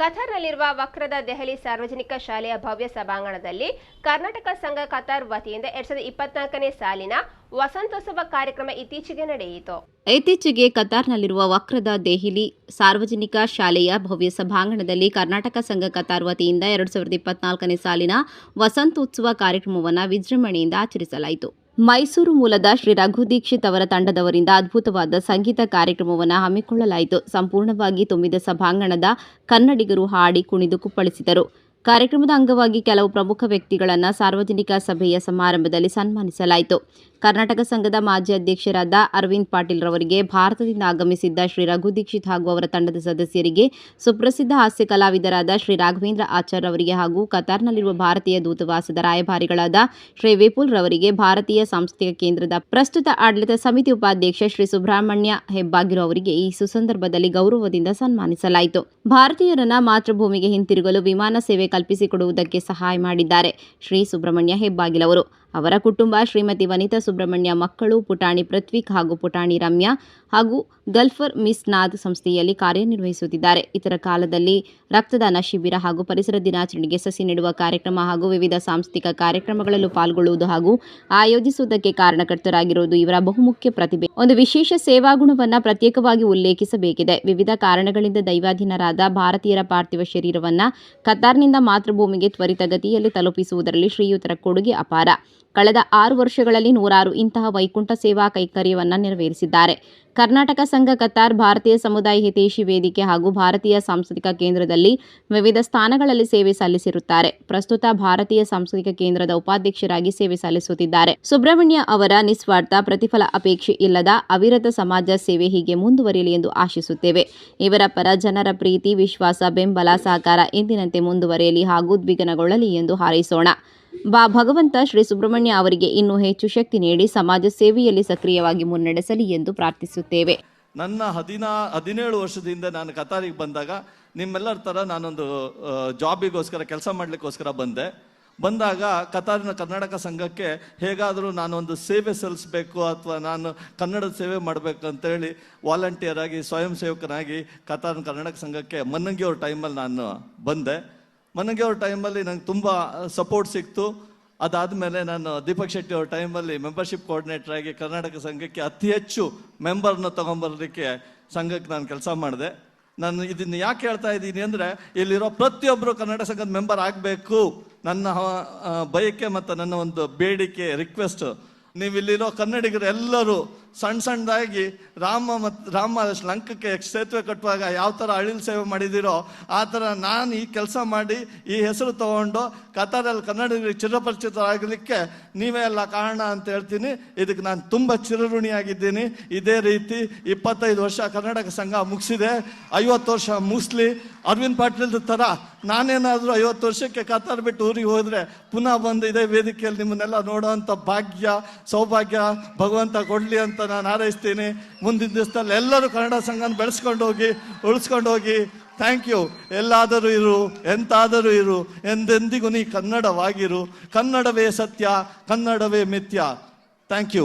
ಕತಾರ್ನಲ್ಲಿರುವ ವಕ್ರದ ದೆಹಲಿ ಸಾರ್ವಜನಿಕ ಶಾಲೆಯ ಭವ್ಯ ಸಭಾಂಗಣದಲ್ಲಿ ಕರ್ನಾಟಕ ಸಂಘ ಕತಾರ್ ವತಿಯಿಂದ ಎರಡ್ ಸಾವಿರದ ಇಪ್ಪತ್ನಾಲ್ಕನೇ ಸಾಲಿನ ವಸಂತೋತ್ಸವ ಕಾರ್ಯಕ್ರಮ ಇತ್ತೀಚೆಗೆ ನಡೆಯಿತು. ಇತ್ತೀಚೆಗೆ ಕತಾರ್ನಲ್ಲಿರುವ ವಕ್ರದ ದೆಹಲಿ ಸಾರ್ವಜನಿಕ ಶಾಲೆಯ ಭವ್ಯ ಸಭಾಂಗಣದಲ್ಲಿ ಕರ್ನಾಟಕ ಸಂಘ ಕತಾರ್ ವತಿಯಿಂದ ಎರಡ್ ಸಾವಿರದ ಇಪ್ಪತ್ನಾಲ್ಕನೇ ಸಾಲಿನ ವಸಂತೋತ್ಸವ ಕಾರ್ಯಕ್ರಮವನ್ನು ವಿಜೃಂಭಣೆಯಿಂದ ಆಚರಿಸಲಾಯಿತು. ಮೈಸೂರು ಮೂಲದ ಶ್ರೀ ರಘು ದೀಕ್ಷಿತ್ ಅವರ ತಂಡದವರಿಂದ ಅದ್ಭುತವಾದ ಸಂಗೀತ ಕಾರ್ಯಕ್ರಮವನ್ನು ಹಮ್ಮಿಕೊಳ್ಳಲಾಯಿತು. ಸಂಪೂರ್ಣವಾಗಿ ತುಂಬಿದ ಸಭಾಂಗಣದ ಕನ್ನಡಿಗರು ಹಾಡಿ ಕುಣಿದು ಕುಪ್ಪಳಿಸಿದರು. ಕಾರ್ಯಕ್ರಮದ ಅಂಗವಾಗಿ ಕೆಲವು ಪ್ರಮುಖ ವ್ಯಕ್ತಿಗಳನ್ನು ಸಾರ್ವಜನಿಕ ಸಭೆಯ ಸಮಾರಂಭದಲ್ಲಿ ಸನ್ಮಾನಿಸಲಾಯಿತು. ಕರ್ನಾಟಕ ಸಂಘದ ಮಾಜಿ ಅಧ್ಯಕ್ಷರಾದ ಅರವಿಂದ್ ಪಾಟೀಲ್ ರವರಿಗೆ ಭಾರತದಿಂದ ಆಗಮಿಸಿದ್ದ ಶ್ರೀ ರಘು ದೀಕ್ಷಿತ್ ಹಾಗೂ ಅವರ ತಂಡದ ಸದಸ್ಯರಿಗೆ ಸುಪ್ರಸಿದ್ಧ ಹಾಸ್ಯ ಕಲಾವಿದರಾದ ಶ್ರೀ ರಾಘವೇಂದ್ರ ಆಚಾರ್ ಅವರಿಗೆ ಹಾಗೂ ಕತಾರ್ನಲ್ಲಿರುವ ಭಾರತೀಯ ದೂತವಾಸದ ರಾಯಭಾರಿಗಳಾದ ಶ್ರೀ ವಿಪುಲ್ ರವರಿಗೆ ಭಾರತೀಯ ಸಾಂಸ್ಕೃತಿಕ ಕೇಂದ್ರದ ಪ್ರಸ್ತುತ ಆಡಳಿತ ಸಮಿತಿ ಉಪಾಧ್ಯಕ್ಷ ಶ್ರೀ ಸುಬ್ರಹ್ಮಣ್ಯ ಹೆಬ್ಬಾಗಿರು ಅವರಿಗೆ ಈ ಸುಸಂದರ್ಭದಲ್ಲಿ ಗೌರವದಿಂದ ಸನ್ಮಾನಿಸಲಾಯಿತು. ಭಾರತೀಯರನ್ನ ಮಾತೃಭೂಮಿಗೆ ಹಿಂತಿರುಗಲು ವಿಮಾನ ಸೇವೆ ಕಲ್ಪಿಸಿಕೊಡುವುದಕ್ಕೆ ಸಹಾಯ ಮಾಡಿದ್ದಾರೆ. ಶ್ರೀ ಸುಬ್ರಹ್ಮಣ್ಯ ಹೆಬ್ಬಾಗಿಲವರು. ಅವರ ಕುಟುಂಬ, ಶ್ರೀಮತಿ ವನಿತಾ ಸುಬ್ರಹ್ಮಣ್ಯ, ಮಕ್ಕಳು, ಪುಟಾಣಿ ಪೃಥ್ವಿಕ್ ಹಾಗೂ ಪುಟಾಣಿ ರಮ್ಯಾ ಹಾಗೂ ಗಲ್ಫರ್ ಮಿಸ್ ನಾದ್ ಸಂಸ್ಥೆಯಲ್ಲಿ ಕಾರ್ಯನಿರ್ವಹಿಸುತ್ತಿದ್ದಾರೆ. ಇತರ ಕಾಲದಲ್ಲಿ ರಕ್ತದಾನ ಶಿಬಿರ ಹಾಗೂ ಪರಿಸರ ದಿನಾಚರಣೆಗೆ ಸಸಿ ನೆಡುವ ಕಾರ್ಯಕ್ರಮ ಹಾಗೂ ವಿವಿಧ ಸಾಂಸ್ಥಿಕ ಕಾರ್ಯಕ್ರಮಗಳಲ್ಲೂ ಪಾಲ್ಗೊಳ್ಳುವುದು ಹಾಗೂ ಆಯೋಜಿಸುವುದಕ್ಕೆ ಕಾರಣಕರ್ತರಾಗಿರುವುದು ಇವರ ಬಹುಮುಖ್ಯ ಪ್ರತಿಭೆ. ಒಂದು ವಿಶೇಷ ಸೇವಾಗುಣವನ್ನ ಪ್ರತ್ಯೇಕವಾಗಿ ಉಲ್ಲೇಖಿಸಬೇಕಿದೆ. ವಿವಿಧ ಕಾರಣಗಳಿಂದ ದೈವಾಧೀನರಾದ ಭಾರತೀಯರ ಪಾರ್ಥಿವ ಶರೀರವನ್ನು ಕತಾರ್ನಿಂದ ಮಾತೃಭೂಮಿಗೆ ತ್ವರಿತಗತಿಯಲ್ಲಿ ತಲುಪಿಸುವುದರಲ್ಲಿ ಶ್ರೀಯುತರ ಕೊಡುಗೆ ಅಪಾರ. ಕಳೆದ ಆರು ವರ್ಷಗಳಲ್ಲಿ ನೂರಾರು ಇಂತಹ ವೈಕುಂಠ ಸೇವಾ ಕೈಕರ್ಯವನ್ನು ನೆರವೇರಿಸಿದ್ದಾರೆ. ಕರ್ನಾಟಕ ಸಂಘ ಕತಾರ್, ಭಾರತೀಯ ಸಮುದಾಯ ಹಿತೈಷಿ ವೇದಿಕೆ ಹಾಗೂ ಭಾರತೀಯ ಸಾಂಸ್ಕೃತಿಕ ಕೇಂದ್ರದಲ್ಲಿ ವಿವಿಧ ಸ್ಥಾನಗಳಲ್ಲಿ ಸೇವೆ ಸಲ್ಲಿಸಿರುತ್ತಾರೆ. ಪ್ರಸ್ತುತ ಭಾರತೀಯ ಸಾಂಸ್ಕೃತಿಕ ಕೇಂದ್ರದ ಉಪಾಧ್ಯಕ್ಷರಾಗಿ ಸೇವೆ ಸಲ್ಲಿಸುತ್ತಿದ್ದಾರೆ. ಸುಬ್ರಹ್ಮಣ್ಯ ಅವರ ನಿಸ್ವಾರ್ಥ ಪ್ರತಿಫಲ ಅಪೇಕ್ಷೆ ಇಲ್ಲದ ಅವಿರತ ಸಮಾಜ ಸೇವೆ ಹೀಗೆ ಮುಂದುವರಿಯಲಿ ಎಂದು ಆಶಿಸುತ್ತೇವೆ. ಇವರ ಪರ ಜನರ ಪ್ರೀತಿ, ವಿಶ್ವಾಸ, ಬೆಂಬಲ, ಸಹಕಾರ ಎಂದಿನಂತೆ ಮುಂದುವರಿಯಲಿ ಹಾಗೂ ದ್ವಿಗುಣಗೊಳ್ಳಲಿ ಎಂದು ಹಾರೈಸೋಣ. ಬಾ, ಭಗವಂತ ಶ್ರೀ ಸುಬ್ರಹ್ಮಣ್ಯ ಅವರಿಗೆ ಇನ್ನೂ ಹೆಚ್ಚು ಶಕ್ತಿ ನೀಡಿ ಸಮಾಜ ಸೇವೆಯಲ್ಲಿ ಸಕ್ರಿಯವಾಗಿ ಮುನ್ನಡೆಸಲಿ ಎಂದು ಪ್ರಾರ್ಥಿಸುತ್ತೇವೆ. ನನ್ನ ಹದಿನಾ, ಹದಿನೇಳು ವರ್ಷದಿಂದ ನಾನು ಕತಾರಿಗೆ ಬಂದಾಗ ನಿಮ್ಮೆಲ್ಲರ ಥರ ನಾನೊಂದು ಜಾಬಿಗೋಸ್ಕರ, ಕೆಲಸ ಮಾಡಲಿಕ್ಕೋಸ್ಕರ ಬಂದೆ. ಬಂದಾಗ ಕತಾರಿನ ಕರ್ನಾಟಕ ಸಂಘಕ್ಕೆ ಹೇಗಾದರೂ ನಾನೊಂದು ಸೇವೆ ಸಲ್ಲಿಸಬೇಕು ಅಥವಾ ನಾನು ಕನ್ನಡದ ಸೇವೆ ಮಾಡಬೇಕು ಅಂತೇಳಿ ವಾಲಂಟಿಯರ್ ಆಗಿ, ಸ್ವಯಂ ಸೇವಕನಾಗಿ ಕತಾರಿನ ಕರ್ನಾಟಕ ಸಂಘಕ್ಕೆ ಮನ್ನಂಗಿಯವ್ರ ಟೈಮಲ್ಲಿ ನಾನು ಬಂದೆ. ಮನ್ನಂಗಿ ಅವ್ರ ಟೈಮಲ್ಲಿ ನಂಗೆ ತುಂಬ ಸಪೋರ್ಟ್ ಸಿಕ್ತು. ಅದಾದಮೇಲೆ ನಾನು ದೀಪಕ್ ಶೆಟ್ಟಿ ಅವ್ರ ಟೈಮಲ್ಲಿ ಮೆಂಬರ್ಶಿಪ್ ಕೋಆರ್ಡಿನೇಟರ್ ಆಗಿ ಕರ್ನಾಟಕ ಸಂಘಕ್ಕೆ ಅತಿ ಹೆಚ್ಚು ಮೆಂಬರ್ನ ತೊಗೊಂಬರೋದಕ್ಕೆ ಸಂಘಕ್ಕೆ ನಾನು ಕೆಲಸ ಮಾಡಿದೆ. ನಾನು ಇದನ್ನು ಯಾಕೆ ಹೇಳ್ತಾ ಇದ್ದೀನಿ ಅಂದರೆ, ಇಲ್ಲಿರೋ ಪ್ರತಿಯೊಬ್ಬರು ಕನ್ನಡ ಸಂಘದ ಮೆಂಬರ್ ಆಗಬೇಕು. ನನ್ನ ಬಯಕೆ ಮತ್ತು ನನ್ನ ಒಂದು ಬೇಡಿಕೆ ರಿಕ್ವೆಸ್ಟ್ ನೀವು ಇಲ್ಲಿರೋ ಕನ್ನಡಿಗರು ಎಲ್ಲರೂ ಸಣ್ಣ ಸಣ್ಣದಾಗಿ ರಾಮ ಮತ್ತು ರಾಮ ಲಂಕಕ್ಕೆ ಸೇತುವೆ ಕಟ್ಟುವಾಗ ಯಾವ ಥರ ಅಳಿಲ್ ಸೇವೆ ಮಾಡಿದ್ದೀರೋ ಆ ಥರ ನಾನು ಈ ಕೆಲಸ ಮಾಡಿ ಈ ಹೆಸರು ತಗೊಂಡು ಕತಾರಲ್ಲಿ ಕನ್ನಡಿಗರಿಗೆ ಚಿರಪರಿಚಿತರಾಗಲಿಕ್ಕೆ ನೀವೇ ಎಲ್ಲ ಕಾರಣ ಅಂತ ಹೇಳ್ತೀನಿ. ಇದಕ್ಕೆ ನಾನು ತುಂಬ ಚಿರಋಣಿಯಾಗಿದ್ದೀನಿ. ಇದೇ ರೀತಿ ಇಪ್ಪತ್ತೈದು ವರ್ಷ ಕರ್ನಾಟಕ ಸಂಘ ಮುಗಿಸಿದೆ. ಐವತ್ತು ವರ್ಷ ಮುಗಿಸ್ಲಿ ಅರವಿಂದ್ ಪಾಟೀಲ್ ಥರ ನಾನೇನಾದರೂ ಐವತ್ತು ವರ್ಷಕ್ಕೆ ಕತಾರ್ ಬಿಟ್ಟು ಊರಿಗೆ ಹೋದರೆ ಪುನಃ ಬಂದು ಇದೇ ವೇದಿಕೆಯಲ್ಲಿ ನಿಮ್ಮನ್ನೆಲ್ಲ ನೋಡೋವಂಥ ಭಾಗ್ಯ, ಸೌಭಾಗ್ಯ, ಭಗವಂತ ಕೊಡಲಿ ಅಂತ ನಾನು ಹಾರೈಸ್ತೀನಿ. ಮುಂದಿನ ದಿವಸದಲ್ಲಿ ಎಲ್ಲರೂ ಕನ್ನಡ ಸಂಘನ ಬೆಳೆಸ್ಕೊಂಡು ಹೋಗಿ, ಉಳಿಸ್ಕೊಂಡು ಹೋಗಿ. ಥ್ಯಾಂಕ್ ಯು ಎಲ್ಲಾದರೂ ಇರು, ಎಂತಾದರೂ ಇರು, ಎಂದೆಂದಿಗೂ ನೀ ಕನ್ನಡವಾಗಿರು. ಕನ್ನಡವೇ ಸತ್ಯ, ಕನ್ನಡವೇ ಮಿಥ್ಯ. Thank you